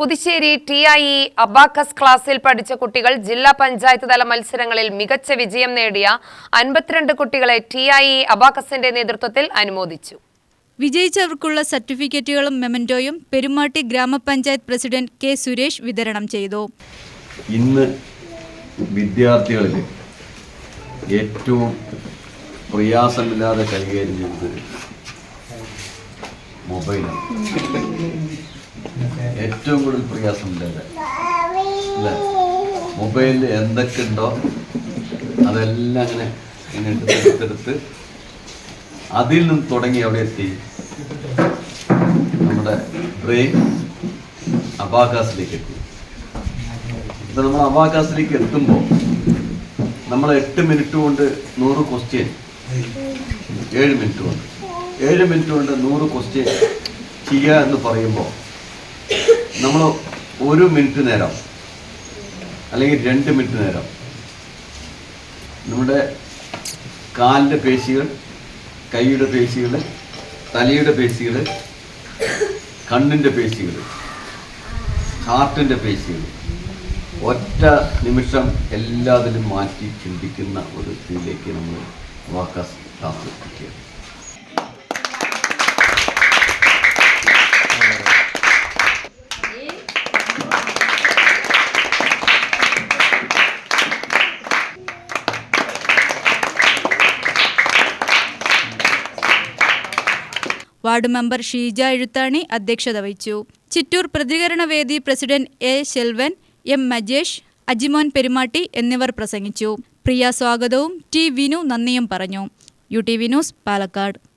Puthussery T I E abacus ക്ലാസ്സിൽ പഠിച്ച കുട്ടികൾ ജില്ലാ പഞ്ചായത്ത് തല മത്സരങ്ങളിൽ മികച്ച വിജയം നേടിയ അൻപത്തിരണ്ട് കുട്ടികളെ ടി ഐ ഇ അബാക്കസിന്റെ നേതൃത്വത്തിൽ അനുമോദിച്ചു. വിജയിച്ചവർക്കുള്ള സർട്ടിഫിക്കറ്റുകളും മെമന്റോയും പെരുമാട്ടി ഗ്രാമപഞ്ചായത്ത് പ്രസിഡന്റ് കെ സുരേഷ് വിതരണം ചെയ്തു. ഇന്ന് വിദ്യാർത്ഥികളിൽ ഏറ്റവും പ്രയാസമില്ലാതെ കൈകാര്യം ചെയ്യുന്നത് മൊബൈലാണ്. ഏറ്റവും കൂടുതൽ പ്രയാസം മൊബൈലിൽ എന്തൊക്കെ ഉണ്ടോ അതെല്ലാം അങ്ങനെ എടുത്തെടുത്ത് അതിൽ നിന്ന് തുടങ്ങി അവിടെ എത്തി. നമ്മുടെ ബ്രെയിൻ അബാകാസിലേക്ക് എത്തി. ഇപ്പം നമ്മൾ അബാകാസിലേക്ക് എത്തുമ്പോൾ നമ്മൾ എട്ട് മിനിറ്റ് കൊണ്ട് നൂറ് ക്വസ്റ്റ്യൻ ഏഴ് മിനിറ്റ് കൊണ്ട്. ഏഴ് മിനിറ്റ് കൊണ്ട് നൂറ് ക്വസ്റ്റ്യൻ ചെയ്യുക എന്ന് പറയുമ്പോൾ നമ്മൾ ഒരു മിനിറ്റ് നേരം അല്ലെങ്കിൽ രണ്ട് മിനിറ്റ് നേരം നമ്മുടെ കാലിന്റെ പേശികൾ കൈയുടെ പേശികൾ തലയുടെ പേശികൾ കണ്ണിന്റെ പേശികൾ ഹാർട്ടിന്റെ പേശികൾ ഒറ്റ നിമിഷം എല്ലാത്തിലും മാറ്റി ചിന്തിക്കുന്ന ഒരു ഇതിലേക്ക് നമ്മൾ വാക്കാസ് ക്ലാസ് വാർഡ് മെമ്പർ ഷീജ എഴുത്താണി അധ്യക്ഷത വഹിച്ചു. ചിറ്റൂർ പ്രതികരണ വേദി president A Selvan M Majesh Ajimon Perumatti എന്നിവർ പ്രസംഗിച്ചു. പ്രിയ സ്വാഗതവും ടി വിനു നന്ദിയും പറഞ്ഞു. U T V news Palakkad.